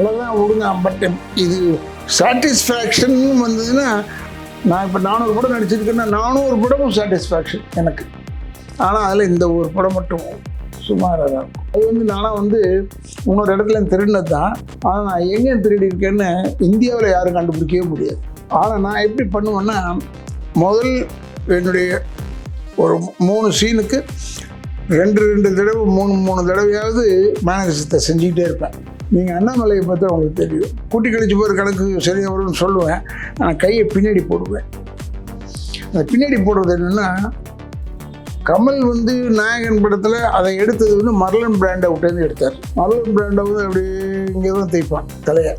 அவ்வளோதான் விடுங்க பட் இது சாட்டிஸ்ஃபேக்ஷன் வந்ததுன்னா நான் இப்போ நானூறு படம் நடிச்சிருக்கேன்னா நானூறு படமும் சாட்டிஸ்ஃபேக்ஷன் எனக்கு. ஆனால் அதில் இந்த ஒரு படம் மட்டும் சுமாராக தான் இருக்கும். அது வந்து நானாக வந்து இன்னொரு இடத்துல திருடினது தான் ஆனால் நான் எங்கே திருடி இருக்கேன்னு இந்தியாவில் யாரும் கண்டுபிடிக்கவே முடியாது. ஆனால் நான் எப்படி பண்ணுவேன்னா முதல் என்னுடைய ஒரு மூணு சீனுக்கு ரெண்டு ரெண்டு தடவை மூணு மூணு தடவையாவது மேனேஜத்தை செஞ்சுக்கிட்டே இருப்பேன். நீங்கள் அண்ணாமலையை பார்த்தா உங்களுக்கு தெரியும். கூட்டி கழிச்சு போகிற கணக்கு சரியாக வரும்னு சொல்லுவேன். ஆனால் கையை பின்னாடி போடுவேன். அந்த பின்னாடி போடுறது என்னென்னா கமல் வந்து நாயகன் படத்தில் அதை எடுத்தது வந்து மர்லன் பிராண்டை விட்டேருந்து எடுத்தார். மர்லன் பிராண்டை வந்து அப்படி இங்கே தான் தைப்பான் தலையை.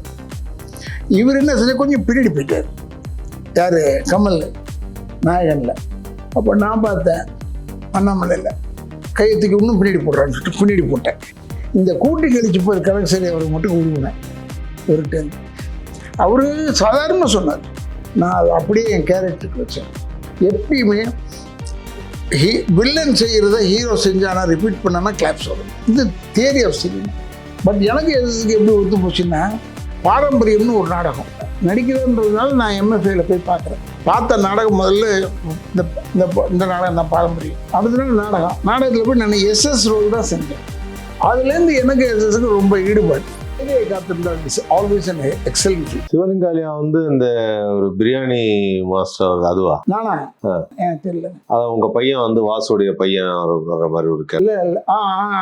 இவர் என்ன செஞ்ச கொஞ்சம் பின்னாடி போயிட்டார். யார்? கமல் நாயகனில். அப்போ நான் பார்த்தேன் அண்ணாமலையில். கையத்துக்கு இன்னும் பின்னாடி போடுறான்னு சொல்லிட்டு பின்னாடி போட்டேன். இந்த கூட்டி கழிச்சு போய் கலெக்டர் சரி அவருக்கு மட்டும் உருவினேன் டைம் அவர் சாதாரண சொன்னார். நான் அதை அப்படியே என் கேரக்டருக்கு வச்சேன். எப்பயுமே ஹீ வில்லன் செய்கிறத ஹீரோ செஞ்சானா ரிப்பீட் பண்ணானா கிளாப்ஸ் வரும். இது தியரி ஆஃப் சினிமா பட் எனக்கு எதுக்கு எப்படி ஒத்து போச்சுன்னா பாரம்பரியம்னு ஒரு நாடகம். நடிக்கிறதுன்றதுனால நான் எம்எஃப்ஏல போய் பார்க்குறேன். பார்த்த நாடகம் முதல்ல இந்த இந்த இந்த நாடகம் தான் பாரம்பரியம். அடுத்த நாள் நாடகம். நாடகத்தில் போய் நான் எஸ்எஸ் ரோல் தான் செஞ்சேன். அதுலேருந்து எனக்கு எஸ்எஸ்க்கு ரொம்ப ஈடுபாடு. சிவலிங்காலியா வந்து இந்த ஒரு பிரியாணி மாஸ்டர் அதுவா? நானா? தெரியல. அத உங்க பையன் வந்து வாசுடைய பையன் வர மாதிரி கேரக்டர். இல்லை இல்லை. ஆ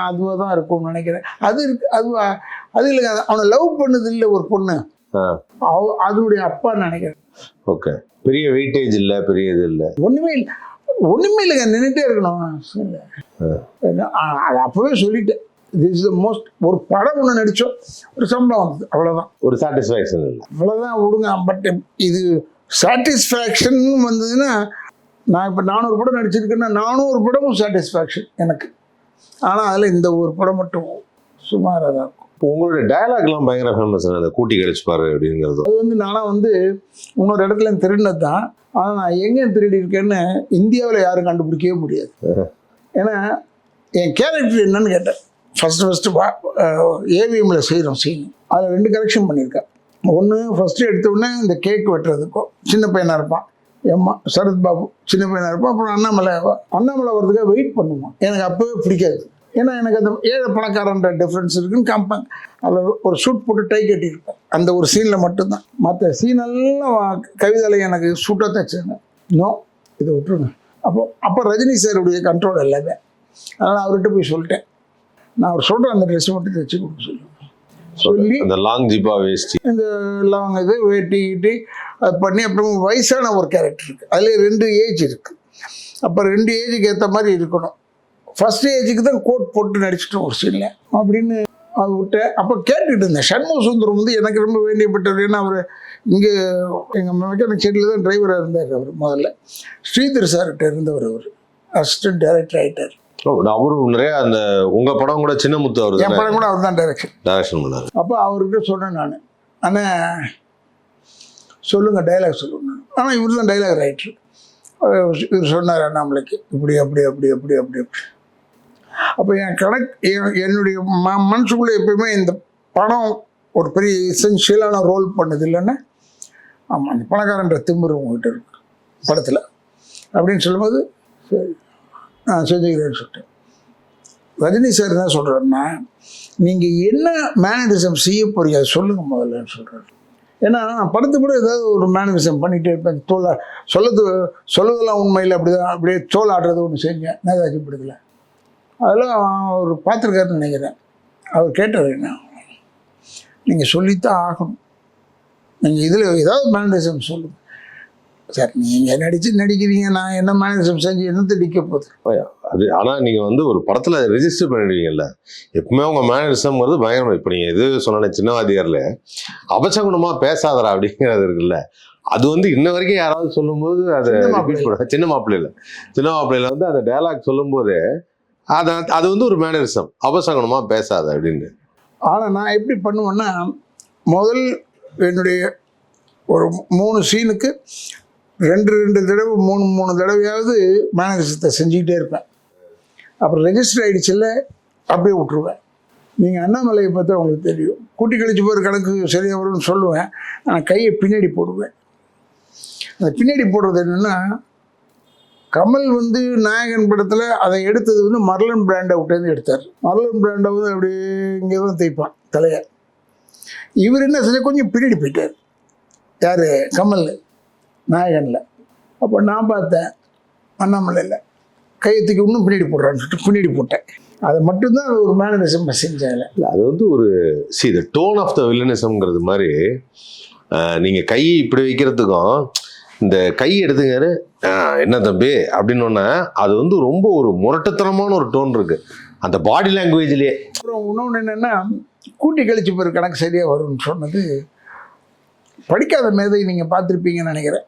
அதுவாக தான் இருக்கும்னு நினைக்கிறேன். அது இருக்கு அதுவா அது இல்லைங்க அவனை லவ் பண்ணது இல்லை ஒரு பொண்ணு. அதனுடைய அப்பான்னு நினைக்கிறேன். ஓகே. பெரிய வெயிட்டேஜ் இல்ல பெரிய இது இல்ல. ஒன்றுமே இல்லை. ஒன்றுமே இல்லைங்க நின்றுட்டே இருக்கணும். அது அப்போவே சொல்லிட்டேன். திஸ் இஸ் த மோஸ்ட் ஒரு படம் ஒன்று நடித்தோம் ஒரு சம்பளம் வந்தது அவ்வளோதான் ஒரு சாட்டிஸ்ஃபேக்ஷன் இல்ல. அவ்வளோதான் விடுங்க பட் இது சாட்டிஸ்ஃபேக்ஷன் வந்ததுன்னா நான் இப்போ நானூறு படம் நடிச்சிருக்கேன்னா நானூறு படமும் சாட்டிஸ்ஃபேக்ஷன் எனக்கு. ஆனால் அதில் இந்த ஒரு படம் மட்டும் சுமாராக தான் இருக்கும். இப்போ உங்களுடைய டயலாக்லாம் பயங்கர ஃபேமஸ் அந்த கூட்டி கழிச்சு பாரு அப்படிங்கிறது. அது வந்து நானாக வந்து இன்னொரு இடத்துல திருடினது தான். ஆனால் நான் எங்கே திருடி இருக்கேன்னு இந்தியாவில் யாரும் கண்டுபிடிக்கவே முடியாது. ஏன்னா என் கேரக்டர் என்னன்னு கேட்டேன். ஃபஸ்ட்டு ஃபஸ்ட்டு வா ஏவிஎம்மில் செய்கிறோம் சீன் அதில் ரெண்டு கரெக்ஷன் பண்ணியிருக்கேன். ஒன்று ஃபஸ்ட்டு எடுத்தோடனே இந்த கேக் வெட்டுறதுக்கும் சின்ன பையனாக இருப்பான். எம்மா சரத் பாபு சின்ன பையனாக இருப்பான். அப்புறம் அண்ணாமலை அண்ணாமலை வர்றதுக்காக வெயிட் பண்ணுவான் எனக்கு அப்போவே பிடிக்காது. ஏன்னா எனக்கு அந்த ஏழை பணக்காரன்ற டிஃப்ரென்ஸ் இருக்குன்னு காமிப்பாங்க. அதில் ஒரு ஷூட் போட்டு டை கட்டியிருப்பேன். அந்த ஒரு சீனில் மட்டும்தான். மற்ற சீனெல்லாம் கவிதையில் எனக்கு ஷூட்டாக தைச்சாங்க நோ இதை விட்டுருங்க. அப்போ அப்போ ரஜினி சாருடைய கண்ட்ரோல் எல்லாமே. அதனால் அவர்கிட்ட போய் சொல்லிட்டேன். நான் அவர் சொல்கிற அந்த ட்ரெஸ்ஸை மட்டும் தைச்சி கொடுக்க சொல்லுவேன் சொல்லி அந்த லாங் ஜிப்பா வேஷ்டி இந்த லாங் இது வெட்டி கிட்டி அது பண்ணி அப்புறம் வயசான ஒரு கேரக்டர் இருக்குது அதில் ரெண்டு ஏஜ் இருக்குது அப்போ ரெண்டு ஏஜுக்கு ஏற்ற மாதிரி இருக்கணும். ஃபர்ஸ்ட் ஏஜுக்கு தான் கோட் போட்டு நடிச்சிட்டோம் ஒரு சீனில் அப்படின்னு அது விட்டேன் அப்போ கேட்டுக்கிட்டு இருந்தேன். சண்முக சுந்தரம் வந்து எனக்கு ரொம்ப வேண்டியப்பட்டவர் ஏன்னா அவர் இங்கே எங்கள் மெக்கானிக் செடியில் தான் டிரைவராக இருந்தார் அவர் முதல்ல. ஸ்ரீதர் சார்கிட்ட இருந்தவர் அவர். அசிஸ்டன்ட் டைரக்டர் ஆகிட்டார் ஓ, அவரும் நிறைய அந்த உங்க படம் கூட சின்ன முத்து அவர் என் படம் கூட அவர் தான் டைரக்ஷன் டைரக்ஷன் பண்ணாரு. அப்போ அவர்கிட்ட சொன்னேன் நான். அண்ணன் சொல்லுங்கள் டைலாக் சொல்லுங்க ஆனால் இவர் தான் டைலாக் ரைட்ரு இவர் சொன்னார் அண்ணாமலைக்கு இப்படி அப்படி அப்படி அப்படி அப்படி அப்படி. அப்போ என் கணக்கு என் என்னுடைய ம மனசுக்குள்ளே எப்பயுமே இந்த படம் ஒரு பெரிய எசென்ஷியலான ரோல் பண்ணுது இல்லைன்னா ஆமாம் அந்த பணக்காரன்ற திமிரு உங்ககிட்ட இருக்கு படத்தில். அப்படின்னு சொல்லும்போது சரி. செஞ்சுக்கிறேன்னு சொல்லிட்டேன். ரஜினி சார் என்ன சொல்கிறாருன்னா நீங்கள் என்ன மேனரிசம் செய்ய போறீங்க அதை சொல்லுங்க முதல்லன்னு சொல்கிறாரு ஏன்னா நான் படத்து கூட ஏதாவது ஒரு மேனரிசம் பண்ணிகிட்டே இருப்பேன். தோல் சொல்லது சொல்லதெல்லாம் உண்மையில் அப்படி தான் அப்படியே தோல் ஆடுறது ஒன்று செஞ்சேன். நேதாஜி படத்தில். அதெல்லாம் அவர் பார்த்துருக்காருன்னு நினைக்கிறேன். அவர் கேட்டார் என்ன? நீங்கள் சொல்லித்தான் ஆகணும். நீங்கள் இதில் ஏதாவது மேனரிசம் சொல்லுங்கள் சார் நீங்கள் நடித்து நடிக்கிறீங்க நான் என்ன மேனரிசம் செஞ்சு என்னத்தை நிற்க போகுது? அது ஆனா நீங்க வந்து ஒரு படத்துல ரெஜிஸ்டர் பண்ணிடுவீங்கல்ல. எப்பவுமே உங்க மேனரிசம்ங்கிறது பயங்கரம் இப்ப நீங்க எது சொன்ன சின்னவாதியார்ல அபசகுணமா பேசாதடா அப்படிங்கிறது இருக்குல்ல. அது வந்து இன்ன வரைக்கும் யாராவது சொல்லும்போது அதை சின்ன மாப்பிள்ளையில. சின்ன மாப்பிள்ளையில. வந்து அந்த டயலாக் சொல்லும்போது அது அது வந்து ஒரு மேனரிசம் அபசகுணமா பேசாத அப்படின்னு. ஆனால் நான் எப்படி பண்ணுவேன்னா முதல் என்னுடைய ஒரு மூணு சீனுக்கு ரெண்டு ரெண்டு தடவை மூணு மூணு தடவையாவது மேனரிசத்தை செஞ்சுக்கிட்டே இருப்பேன். அப்புறம் ரெஜிஸ்டர் ஆகிடுச்சில்ல அப்படியே விட்ருவேன் நீங்கள் அண்ணாமலையை பார்த்தா உங்களுக்கு தெரியும். கூட்டி கழிச்சு போகிற கணக்கு சரியாக வரும்னு சொல்லுவேன். ஆனால் கையை பின்னாடி போடுவேன். அந்த பின்னாடி போடுறது என்னென்னா கமல் வந்து நாயகன் படத்தில் அதை எடுத்தது வந்து மர்லன் பிராண்டை விட்டேருந்து எடுத்தார். மர்லன் பிராண்டை வந்து அப்படியே இங்கே தான் தைப்பான் தலையை. இவர் என்ன செஞ்சால் கொஞ்சம் பின்னாடி போயிட்டார். யார்? கமல். நாயகனில். அப்போ நான் பார்த்தேன் அண்ணாமலையில் கையத்துக்கு இன்னும் பின்னாடி போடுறான்னு சொல்லிட்டு பின்னாடி போட்டேன். அதை மட்டும்தான் ஒரு மேனரிசம் செஞ்சேன் இல்ல, அது வந்து ஒரு see the tone of the வில்லனிசம்ங்கிறது மாதிரி ஆஹ், நீங்க கை இப்படி வைக்கிறதுக்கும் இந்த கை எடுத்துங்க ஆஹ், என்ன தம்பி அப்படின்னு அது வந்து ரொம்ப ஒரு முரட்டுத்தனமான ஒரு டோன் இருக்கு. அந்த பாடி லாங்குவேஜ்லயே அப்புறம் இன்னொன்று என்னென்னா கூட்டி கழிச்சு போகிற கணக்கு சரியாக வரும்னு சொன்னது படிக்காத மேதை நீங்கள் பார்த்துருப்பீங்கன்னு நினைக்கிறேன்.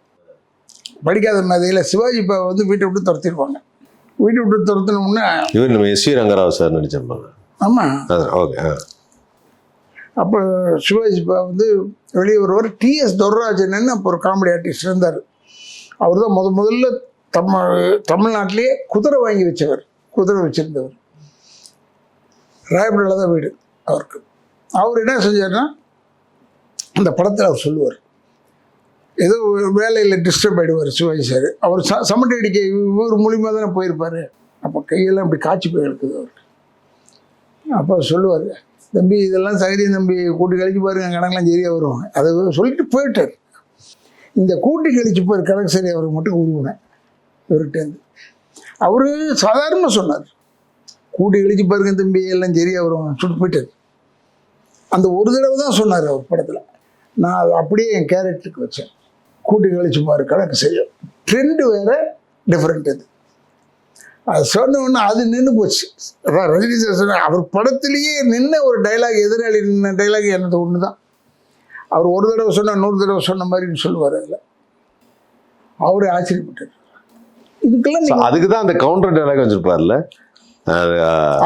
படிக்காத மேதையில் சிவாஜி இப்போ வந்து வீட்டை விட்டு துரத்திடுவாங்க வீட்டை விட்டு துரத்தினோம்னா இவர் நம்ம எஸ் வி ரங்கராவ் சார் நடிச்சிருப்பாங்க. ஆமாம் ஓகே அப்போ சிவாஜி இப்போ வந்து வெளியே வருவார். டிஎஸ் துர்ராஜன் அப்போ ஒரு காமெடி ஆர்டிஸ்ட் இருந்தார். அவர் தான் முத முதல்ல தமிழ் தமிழ்நாட்டிலேயே குதிரை வாங்கி வச்சவர். குதிரை வச்சுருந்தவர். ராயப்பேட்டில் தான் வீடு அவருக்கு. அவர் என்ன செஞ்சார்னா அந்த படத்தில் அவர் சொல்லுவார். ஏதோ வேலையில் டிஸ்டர்ப் ஆகிடுவார் சிவாஜி சார். அவர் ச சமட்டி அடிக்க இவர் மூலியமாக தானே போயிருப்பார். அப்போ கையெல்லாம் அப்படி காய்ச்சி போய் இருக்குது அவருக்கு அப்போ சொல்லுவார் தம்பி இதெல்லாம் சகதியம் தம்பி கூட்டி கழிச்சு பாருங்க கணக்கெல்லாம் சரியாக வரும். அதை சொல்லிட்டு போயிட்டார். இந்த கூட்டி கழிச்சு போய் கணக்கு சரி அவருக்கு மட்டும் உருவினேன் இவர்கிட்டேருந்து அவர் சாதாரணமாக சொன்னார் கூட்டி கழிச்சு பாருங்க தம்பி எல்லாம் சரியாக வரும் சொல்லிட்டு போயிட்டார். அந்த ஒரு தடவை தான் சொன்னார் அவர் படத்தில். நான் அதை அப்படியே என் கேரக்டருக்கு வச்சேன். கூட்டி கழிச்சு பாரு கணக்கு செய்யும். ட்ரெண்டு வேறு டிஃப்ரெண்ட் இது. அது சொன்ன உடனே அது நின்று போச்சு. அதான் ரஜினி சார் சொன்ன அவர் படத்திலேயே நின்ன ஒரு டைலாக் எதிராளி நின்ன டைலாக் எனது ஒன்று தான் அவர் ஒரு தடவை சொன்னா நூறு தடவை சொன்ன மாதிரின்னு சொல்லுவார் அதில். அவரே ஆச்சரியப்பட்டார். இதுக்கெல்லாம் அதுக்கு தான் அந்த கவுண்டர் டைலாக் வச்சிருப்பார்ல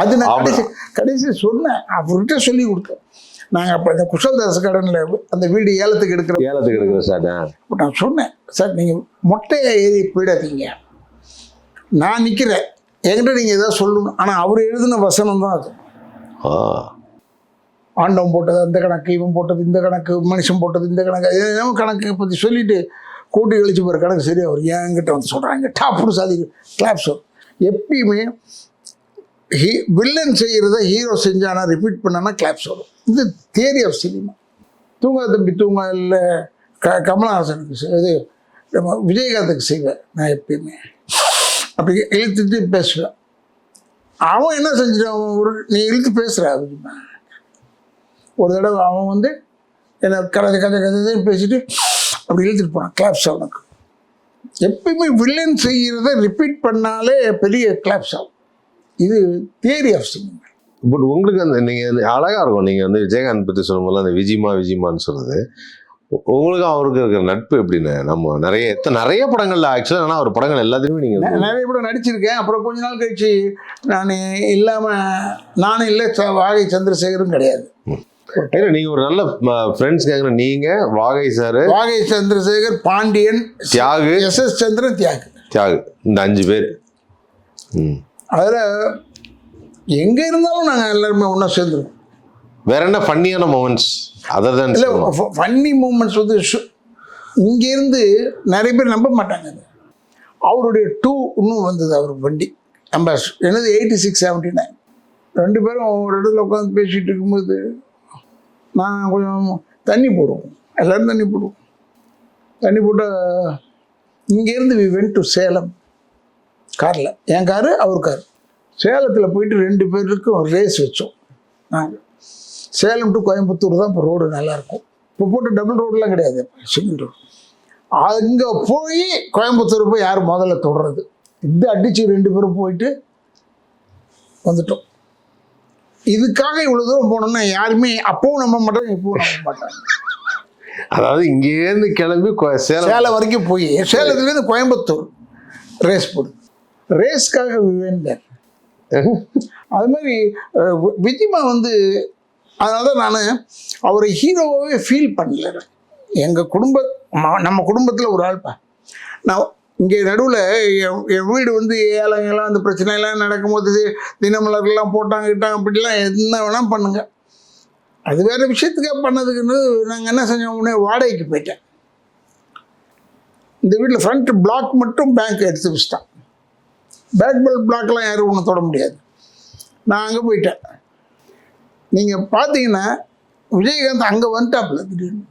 அது, நான். கடைசி கடைசி சொன்னேன். அவர்கிட்ட சொல்லி கொடுத்தேன். நாங்கள் அப்போ இந்த குஷல்தாஸ் கடனில் அந்த வீடு ஏலத்துக்கு எடுக்கிற ஏலத்துக்கு எடுக்கிற சார் நான் சொன்னேன் சார் நீங்கள் மொட்டையை ஏறி போயிடாதீங்க. நான் நிற்கிறேன் என்கிட்ட நீங்கள் எதாவது சொல்லணும். ஆனால் அவர் எழுதின வசனம் தான் அது. ஆண்டவன் போட்டது அந்த கணக்கு இவன் போட்டது இந்த கணக்கு மனுஷன் போட்டது இந்த கணக்கு ஏதோ கணக்கு பற்றி சொல்லிட்டு கூட்டி கழிச்சு போகிற கணக்கு சரியா வரும் என்கிட்ட வந்து சொல்கிறாங்க டாப்னு சாதி கிளாப்ஸ் எப்பயுமே ஹீ வில்லன் செய்கிறத ஹீரோ செஞ்சானா ரிப்பீட் பண்ணானா கிளாப்ஸ் வரும் இது தியரி ஆஃப் சினிமா தூங்கா தம்பி தூங்கா இல்லை க கமலஹாசனுக்கு இது நம்ம விஜயகாந்துக்கு செய்வேன் நான் எப்பயுமே. அப்படி இழுத்துட்டு பேசுவேன். அவன் என்ன செஞ்சிட்டான்? அவன் ஒரு நீ இழுத்து பேசுகிற அப்படிமா ஒரு தடவை அவன் வந்து என்னை கதை கதை கதைன்னு பேசிட்டு அப்படி இழுத்துட்டு போனான் கிளாப்ஸ் அவனுக்கு எப்பயுமே வில்லன் செய்கிறத ரிப்பீட் பண்ணாலே பெரிய கிளாப்ஸ் ஆகும் இது தியரி ஆஃப் சினிமா பட் உங்களுக்கு அந்த நீங்க அந்த அழகா இருக்கும். நீங்க வந்து விஜயகாந்த் பத்தி சொல்லும்போது அந்த விஜிமா விஜிமான்னு சொல்றது. உ- உங்களுக்கு அவருக்கு இருக்கிற நட்பு எப்படின்னு நம்ம நிறைய எத்தனை நிறைய படங்கள்ல ஆக்சுவலா ஆனா அவர் படங்கள் எல்லாத்தையுமே நீங்க நெ- நிறைய படம் நடிச்சிருக்கேன். அப்புறம் கொஞ்ச நாள் கழிச்சு நான் இல்லாமல் நானும் இல்லை வாகை சந்திரசேகரும் கிடையாது. ஏன்னா நீங்க ஒரு நல்ல ஃப்ரெண்ட்ஸ் கேக்குற நீங்க Vagai Charu Vagai Chandrasekhar Pandian Thiyagu. S S Chandran Thiagu. Thiyagu. இந்த அஞ்சு பேர். ம். அதில் எங்கே இருந்தாலும் நாங்கள் எல்லாருமே ஒன்றா சேர்ந்துருவோம். வேற என்ன ஃபன்னியான மூமெண்ட்ஸ் அதர் தான் இல்லை ஃபன்னி மூமெண்ட்ஸ் வந்து இங்கேருந்து நிறைய பேர் நம்ப மாட்டாங்க அது. அவருடைய டூ இன்னும் வந்தது அவர் வண்டி. அம்பாஸ் என்னது எயிட்டி சிக்ஸ் செவன்ட்டி நைன் ரெண்டு பேரும் ஒரு இடத்துல உட்காந்து பேசிகிட்டு இருக்கும்போது நான் கொஞ்சம் தண்ணி போடுவோம். எல்லோரும் தண்ணி போடுவோம். தண்ணி போட்டால் இங்கேருந்து வி வென்ட் டு சேலம் காரில் என் காரு அவர் கார் சேலத்தில் போயிட்டு ரெண்டு பேருக்கும் ரேஸ் வச்சோம். நாங்கள் சேலம் டு கோயம்புத்தூர் தான் இப்போ ரோடு நல்லாயிருக்கும். இப்போ போட்டு டபுள் ரோடெலாம் கிடையாது. சிங்கிள் ரோடு அங்கே போய் கோயம்புத்தூர் போய் யார் முதல்ல தொடுறது? இது அடித்து ரெண்டு பேரும் போயிட்டு வந்துட்டோம். இதுக்காக இவ்வளோ தூரம் போனோம்னா யாருமே அப்பவும் நம்ப மாட்டாங்க இப்பவும் நம்ப மாட்டாங்க. அதாவது இங்கேருந்து கிளம்பி சேலம். சேலம் வரைக்கும் போய் சேலத்துலேருந்து கோயம்புத்தூர் ரேஸ் போடு ரேஸ்க்காக வேண்டேன் அது மாதிரி விஜிமா வந்து அதனால தான் நான் அவரை ஹீரோவாகவே ஃபீல் பண்ணல எங்கள் குடும்ப நம்ம குடும்பத்தில் ஒரு ஆள்ப்பா. நான் இங்கே நடுவில் என் என் வீடு வந்து ஏழைங்கெல்லாம் அந்த பிரச்சனையெல்லாம் நடக்கும்போது தினமலர்கள்லாம் போட்டாங்க கிட்டாங்க அப்படிலாம் என்ன வேணால் பண்ணுங்க. அது வேறு விஷயத்துக்காக பண்ணதுக்குன்னு நாங்கள் என்ன செஞ்சோம்? உடனே வாடகைக்கு போயிட்டேன். இந்த வீட்டில் ஃப்ரண்ட் பிளாக் மட்டும் பேங்க் எடுத்து வச்சிட்டான். பேக் பெல் பிளாக்லாம் யாரும் ஒன்று தொட முடியாது. நான் அங்கே போயிட்டேன். நீங்கள் பார்த்தீங்கன்னா விஜயகாந்த் அங்கே வந்துட்டாப்புல திடீர்னு.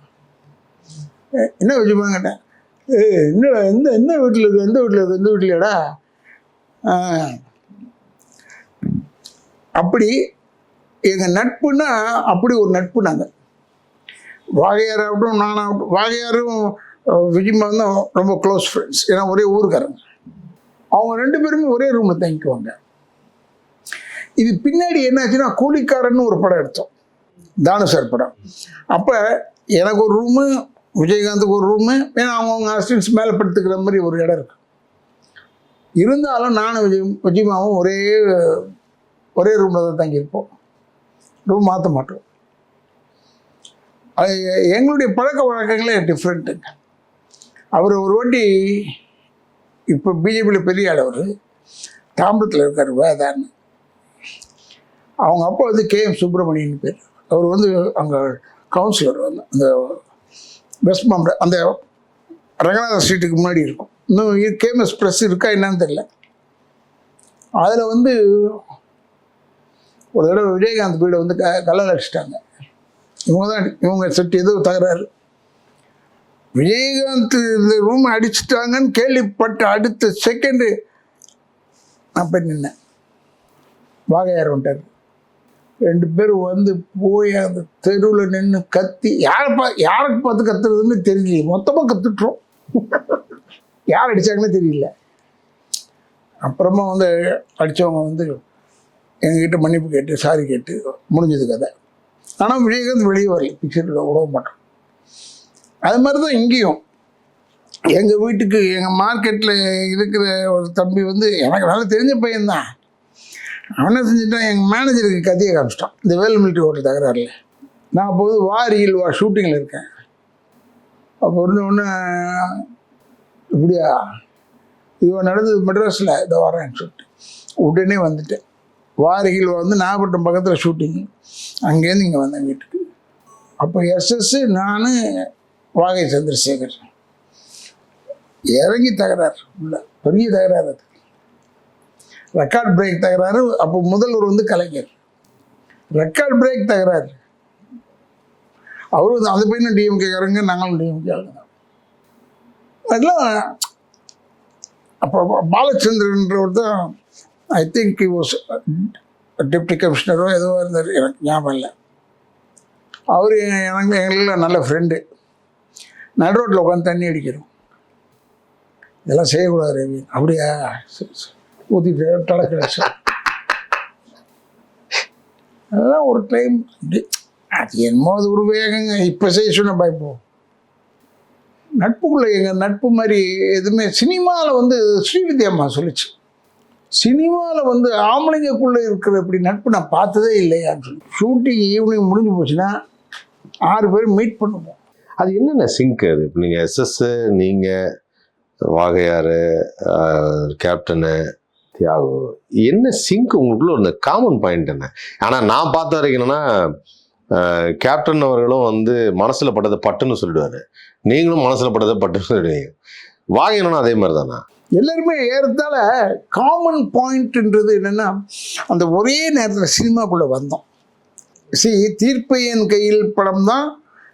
என்ன வச்சுப்பாங்கட்டேன் ஏ என்னடா எந்த எந்த வீட்டில் இருக்குது எந்த வீட்டில் இருக்குது எந்த வீட்டிலடா அப்படி எங்கள் நட்புன்னா அப்படி ஒரு நட்பு நாங்கள் வாகையார் ஆகட்டும் நானாகட்டும் வாகையாரும் விஜயமாக தான் ரொம்ப க்ளோஸ் ஃப்ரெண்ட்ஸ் ஏன்னா ஒரே ஊருக்காரங்க. அவங்க ரெண்டு பேருமே ஒரே ரூமில் தங்கிக்குவாங்க. இது பின்னாடி என்னாச்சுன்னா கூலிக்காரன்னு ஒரு படம் எடுத்தோம். தானு சார் படம். அப்போ எனக்கு ஒரு ரூமு விஜயகாந்துக்கு ஒரு ரூமு ஏன்னா அவங்கவுங்க அசிஸ்டன்ஸ் மேலே படுத்துக்கிற மாதிரி ஒரு இடம் இருக்கு. இருந்தாலும் நானும் விஜய் விஜயமாவும் ஒரே ஒரே ரூமில் தான் தங்கியிருப்போம். ரூம் மாற்ற மாட்டோம். அது எங்களுடைய பழக்க வழக்கங்களே டிஃப்ரெண்ட்டுங்க அவர் ஒரு வாட்டி இப்போ பிஜேபியில் பெரிய ஆள் அவர் தாம்பரத்தில் இருக்கார் வேதான்னு அவங்க அப்பா வந்து கே எம் சுப்பிரமணியன் பேர். அவர் வந்து அங்கே கவுன்சிலர் வந்து அந்த வெஸ்ட் மாம்பட அந்த ரங்கநாத ஸ்ட்ரீட்டுக்கு முன்னாடி இருக்கும். இன்னும் கேஎம்எஸ் ப்ரெஸ் இருக்கா என்னன்னு தெரியல. அதில் வந்து ஒரு தடவை விஜயகாந்த் வீடை வந்து க கல்லல் அடிச்சிட்டாங்க. இவங்க தான் இவங்க செட்டு ஏதோ தகராறு. விஜயகாந்த் இந்த ரூம் அடிச்சிட்டாங்கன்னு கேள்விப்பட்ட அடுத்த செகண்டு நான் போய் நின்னேன். வாகையார் வந்துட்டார். ரெண்டு பேரும் வந்து போய் அந்த தெருவில் நின்று கத்தி யாரை பா யாருக்கு பார்த்து கத்துறதுன்னு தெரியல. மொத்தமாக கத்துட்டுறோம் யார் அடித்தாங்கன்னு தெரியல. அப்புறமா வந்து அடித்தவங்க வந்து எங்ககிட்ட மன்னிப்பு கேட்டு சாரி கேட்டு முடிஞ்சது கதை. ஆனால் விஜயகாந்த் வெளியே வரல. பிக்சரில் விட மாட்டோம் அது மாதிரி தான் இங்கேயும். எங்கள் வீட்டுக்கு எங்கள் மார்க்கெட்டில் இருக்கிற ஒரு தம்பி வந்து எனக்கு நல்லா தெரிஞ்ச பையன்தான். அவனை செஞ்சுட்டான்? எங்கள் மேனேஜருக்கு கத்தியை காமிச்சிட்டான். இந்த வேல் மிலிட்ரி ஹோட்டல் தகராறுல. நான் அப்போது வாரியில் வா ஷூட்டிங்கில் இருக்கேன். அப்போ இருந்த ஒன்று இப்படியா? இது நடந்தது மெட்ராஸில் இதை வரேன்னு சொல்லிட்டு உடனே வந்துட்டேன். வாரியில் வந்து நாகப்பட்டினம் பக்கத்தில் ஷூட்டிங் அங்கேருந்து இங்கே வந்தேன் வீட்டுக்கு. அப்போ எஸ்எஸ் நான் வாகை சந்திரசேகர். இறங்கி தகராறு. உள்ள பெரிய தகராறு அது. ரெக்கார்ட் பிரேக் தகராறு. அப்போ முதல்வர் வந்து கலைஞர். ரெக்கார்ட் பிரேக் தகராறு. அவரும் அந்த பையனும் டிஎம்கேக்காரங்க நாங்களும் டிஎம்கே ஆளுங்க அதெல்லாம் அப்போ பாலச்சந்திரன்றவர் தான் ஐ திங்க் வாஸ் டிப்டி கமிஷனரோ எதுவோ இருந்தார். எனக்கு ஞாபகம் இல்லை. அவர் எனக்கு எங்களுக்கு நல்ல ஃப்ரெண்டு நடு ரோட்டில் உட்காந்து தண்ணி அடிக்கிறோம். இதெல்லாம் செய்யக்கூடாது ரவி. அப்படியா? சரி சரி ஊற்றிட்டு டடக்கிடாச்சு அதெல்லாம் ஒரு டைம் அது என்னமோ அது ஒரு வேகங்க. இப்போ செய்ய சொன்ன பயப்போம் நட்புக்குள்ள எங்கள் நட்பு மாதிரி எதுவுமே சினிமாவில் வந்து ஸ்ரீவித்யாம்மா சொல்லிச்சு. சினிமாவில் வந்து ஆம்பளைங்கக்குள்ளே இருக்கிற இப்படி நட்பு நான் பார்த்ததே இல்லையான்னு சொல்லி. ஷூட்டிங் ஈவினிங் முடிஞ்சு போச்சுன்னா ஆறு பேர் மீட் பண்ணுவோம். அது என்னென்ன சிங்க் அது? இப்போ நீங்கள் எஸ்எஸ்ஸு நீங்கள் வாகையார் கேப்டனு தியாகு என்ன சிங்க் உங்களுக்குள்ள ஒன்று காமன் பாயிண்ட் என்ன? ஆனால் நான் பார்த்த வரைக்கும் என்னன்னா கேப்டன் அவர்களும் வந்து மனசில் பட்டதை பட்டுன்னு சொல்லிடுவார். நீங்களும் மனசில் பட்டதை பட்டுன்னு சொல்லிடுவீங்க. வாகையனும் அதே மாதிரி தானா? எல்லாருமே ஏறத்தால காமன் பாயிண்ட்ன்றது என்னென்னா அந்த ஒரே நேரத்தில் சினிமாக்குள்ளே வந்தோம். சி தீர்ப்பு என் கையில் படம் தான்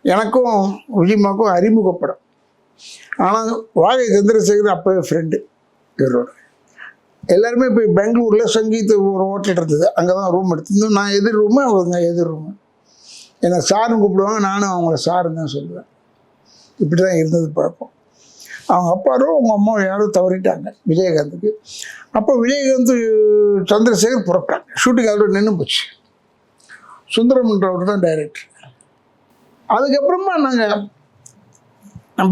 எனக்கும் விஜயமாக்கும் அறிமுகப்படும் ஆனால் வாகை சந்திரசேகர் அப்போவே ஃப்ரெண்டு இவரோட. எல்லாருமே இப்போ பெங்களூரில் சங்கீத் ஒரு ஹோட்டல் இருந்தது. அங்கே தான் ரூம் எடுத்திருந்தோம் நான் எதிர் ரூமு அவங்க எதிர் ரூமு என்னை சாருன்னு கூப்பிடுவாங்க நானும் அவங்கள சாருன்னு தான் சொல்லுவேன். இப்படி தான் இருந்தது பழக்கம். அவங்க அப்பாரோ அவங்க அம்மா யாரோ தவறிட்டாங்க விஜயகாந்துக்கு. அப்போ விஜயகாந்த் சந்திரசேகர் புறப்பட்டாங்க. ஷூட்டிங் அதோட நின்று போச்சு. சுந்தரம்ன்றவர் தான் டைரக்டர் அதுக்கப்புறமா நாங்கள்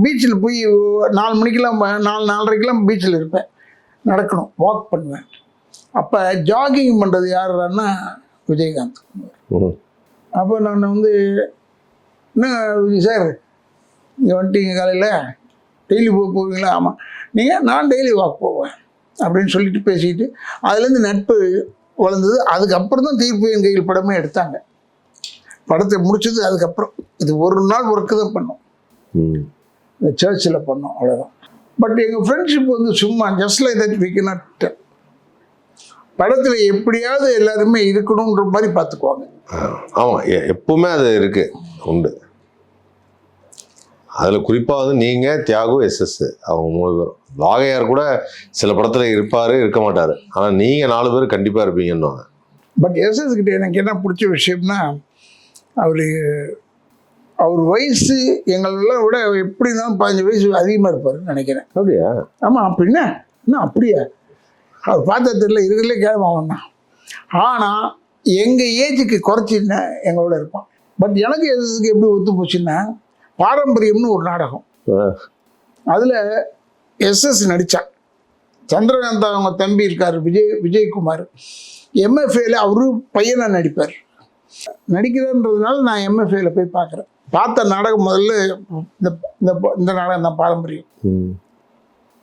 பீச்சில் போய் நாலு மணிக்கெல்லாம் நாலு நாலரைக்கெல்லாம் பீச்சில் இருப்பேன். நடக்கணும். வாக் பண்ணுவேன். அப்போ ஜாகிங் பண்ணுறது யாருன்னா விஜயகாந்த். அப்போ நான் வந்து என்ன விஜய் சார் இங்கே வந்துட்டீங்க காலையில்? டெய்லி போ போவீங்களா? ஆமாம் நீங்கள் நான் டெய்லி வாக் போவேன். அப்படின்னு சொல்லிட்டு பேசிட்டு அதுலேருந்து நட்பு வளர்ந்தது. அதுக்கப்புறம் தான் தீர்ப்பு என் கையில் படமே எடுத்தாங்க. படத்தை முடிச்சது அதுக்கப்புறம் இது ஒரு நாள் ஒர்க்கு தான் பண்ணோம். ம். இந்த சர்ச்சில் பண்ணோம் அவ்வளோதான் பட் எங்கள் ஃப்ரெண்ட்ஷிப் வந்து சும்மா just like that we not படத்தில் எப்படியாவது எல்லாருமே இருக்கணுன்ற மாதிரி பார்த்துக்குவாங்க. ஆமா எ- எப்பவுமே அது இருக்கு உண்டு. அதுல குறிப்பா வந்து நீங்க தியாகு எஸ்எஸ் அவங்க மூணு பேரும். வாகையார் கூட சில படத்துல இருப்பாரு இருக்க மாட்டாரு. ஆனா நீங்க நாலு பேர் கண்டிப்பா இருப்பீங்கன்னு பட் எஸ்எஸ் கிட்ட எனக்கு என்ன பிடிச்ச விஷயம்னா அவர் அவர் வயசு எங்களெல்லாம் விட எப்படி இருந்தாலும் பதினஞ்சு வயசு அதிகமாக இருப்பாருன்னு நினைக்கிறேன். அப்படியா? ஆமாம் அப்படின்னா என்ன அப்படியா? அவர் பார்த்தா தெரியல இருக்கிறதுலே கேள்வி அவன் தான். ஆனால் எங்கள் ஏஜுக்கு குறைச்சின்னா எங்களோட இருப்பான். பட் எனக்கு எஸ்எஸ்க்கு எப்படி ஒத்து போச்சுன்னா பாரம்பரியம்னு ஒரு நாடகம். அதில் எஸ்எஸ் நடித்தான் சந்திரகாந்த் அவங்க தம்பி இருக்கார் விஜய் விஜயகுமார். எம்எஃப்ஏல அவரு பையனாக நடிப்பார். நடிக்கிறன்றதுனால நான் எம்எஃப்ஏல போய் பார்க்குறேன். பார்த்த நாடகம் முதல்ல இந்த இந்த இந்த நாடகம் தான் பாரம்பரியம்.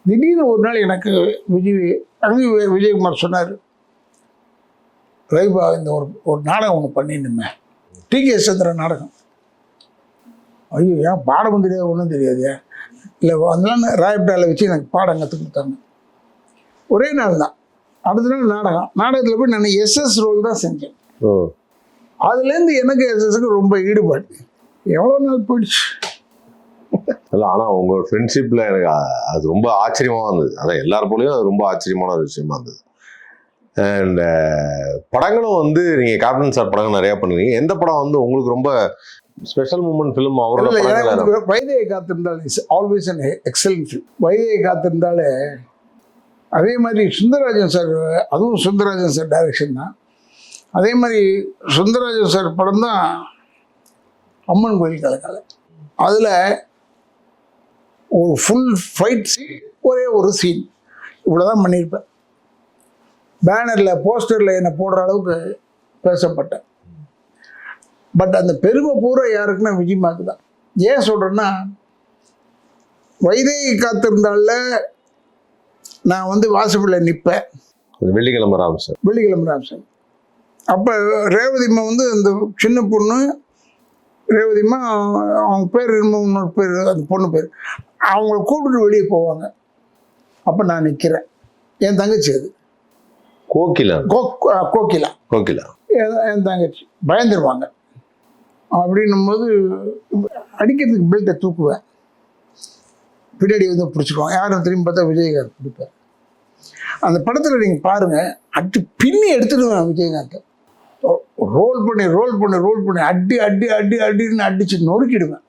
திடீர்னு ஒரு நாள் எனக்கு விஜய் அங்கே விஜயகுமார் சொன்னார் ரவிபா இந்த ஒரு ஒரு நாடகம் ஒன்று பண்ணிருந்தேன் டி கே சந்திரன் நாடகம். ஐயோ ஏன் பாடமும் தெரியாது ஒன்றும் தெரியாது. இல்லை அதனால ராயப்பேட்டாவில் வச்சு எனக்கு பாடம் கற்றுக் கொடுத்தாங்க. ஒரே நாள் தான். அடுத்த நாள் நாடகம். நாடகத்தில் போய் நான் எஸ்எஸ் ரோல் தான் செஞ்சேன். ஓ. அதுலேருந்து எனக்கு எஸ்எஸ்க்கு ரொம்ப ஈடுபாடு. எவ்வளோ நாள் போயிடுச்சு? இல்ல ஆனா உங்க ஃப்ரெண்ட்ஷிப்ல எனக்கு அது ரொம்ப ஆச்சரியமா இருந்தது. அதான் எல்லார் போலயும் அது ரொம்ப ஆச்சரியமான ஒரு விஷயமா இருந்தது. அண்ட் படங்களும் வந்து நீங்க கேப்டன் சார் படங்கள் நிறைய பண்ணுவீங்க. எந்த படம் வந்து உங்களுக்கு ரொம்ப ஸ்பெஷல் மூமெண்ட் ஃபிலிம் அவரோட வைதையை காத்திருந்தால் is always an excellent film வைதையை காத்திருந்தாலே அதே மாதிரி சுந்தரராஜன் சார் அதுவும் சுந்தரராஜன் சார் டைரக்ஷன் தான். அதே மாதிரி சுந்தரராஜன் சார் படம் தான் அம்மன் கோயில் கலக்கால அதில் ஒரு ஃபுல் ஃபைட் சீன் ஒரே ஒரு சீன் இவ்வளோ தான் பண்ணியிருப்பேன். பேனரில் போஸ்டரில் என்னை போடுற அளவுக்கு பேசப்பட்டேன். பட் அந்த பெருமை பூரா யாருக்குன்னா விஜயமாக்கு தான். ஏன் சொல்கிறேன்னா வைதேகி காத்திருந்தால நான் வந்து வாசப்பில் நிற்பேன். வெள்ளிக்கிழமை ராம் சார். வெள்ளிக்கிழமை ராம்சன் அப்போ ரேவதிம்மா வந்து அந்த சின்ன பொண்ணு ரேவதிம்மா அவங்க பேர் இன்னும் இன்னொரு பேர் அந்த பொண்ணு பேர். அவங்கள கூப்பிட்டு வெளியே போவாங்க. அப்போ நான் நிற்கிறேன் என் தங்கச்சி அது. கோகிலா. கோகிலா. கோகிலா. என் தங்கச்சி. பயந்துருவாங்க. அப்படின்னும் போது அடிக்கிறதுக்கு பெல்ட்டை தூக்குவேன். பின்னாடி வந்து பிடிச்சிருவாங்க யாரும் திரும்பி பார்த்தா விஜயகாந்த் பிடிப்பார். அந்த படத்தில் நீங்கள் பாருங்கள் அடி பின்னி எடுத்துடுவேன் விஜயகாந்த். ரோல் பண்ணி ரோல் பண்ணி ரோல் பண்ணி. அடி அடி அடி அடின்னு அடித்து நொறுக்கிடுவேன்.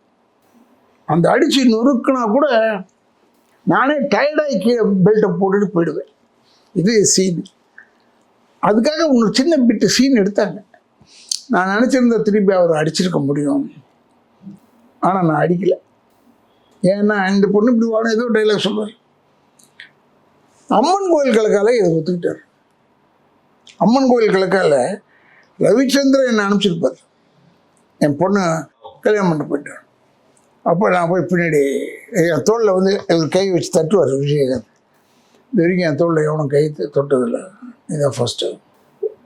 அந்த அடித்து நொறுக்குனா கூட நானே டயர்டாகி கீழே பெல்ட்டை போட்டுட்டு போயிடுவேன். இது சீன் அதுக்காக ஒரு சின்ன பிட்டு சீன் எடுத்தாங்க. நான் நினச்சிருந்த திருப்பி அவர் அடிச்சிருக்க முடியும். ஆனால் நான் அடிக்கலை. ஏன்னா இந்த பொண்ணு இப்படி வாழும். ஏதோ டைலாக் சொல்லுவார் அம்மன் கோயில் கலக்கால இதை ஒத்துக்கிட்டார். அம்மன் கோயில் கலக்கால ரவிச்சந்திரன் என்னை அனுப்பிச்சிருப்பார். என் பொண்ணு கல்யாணம் பண்ண போயிட்டான் அப்போ நான் போய் பின்னாடி என் தோளில் வந்து இவர் கை வச்சு தட்டுவார் விஜயகாந்த். இது வரைக்கும் என் தோளில் எவனும் கை தொட்டதில்லை. இதான் ஃபஸ்ட்டு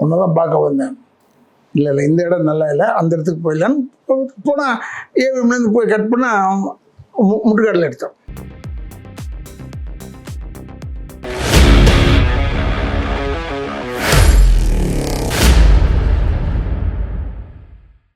ஒன்று தான் பார்க்க வந்தேன். இல்லை இல்லை இந்த இடம் நல்லா இல்லை. அந்த இடத்துக்கு போயிடலான்னு போனால் ஏவிஎம்லேருந்து போய் கட் பண்ணால் முட்டுக்கடலை எடுத்தோம்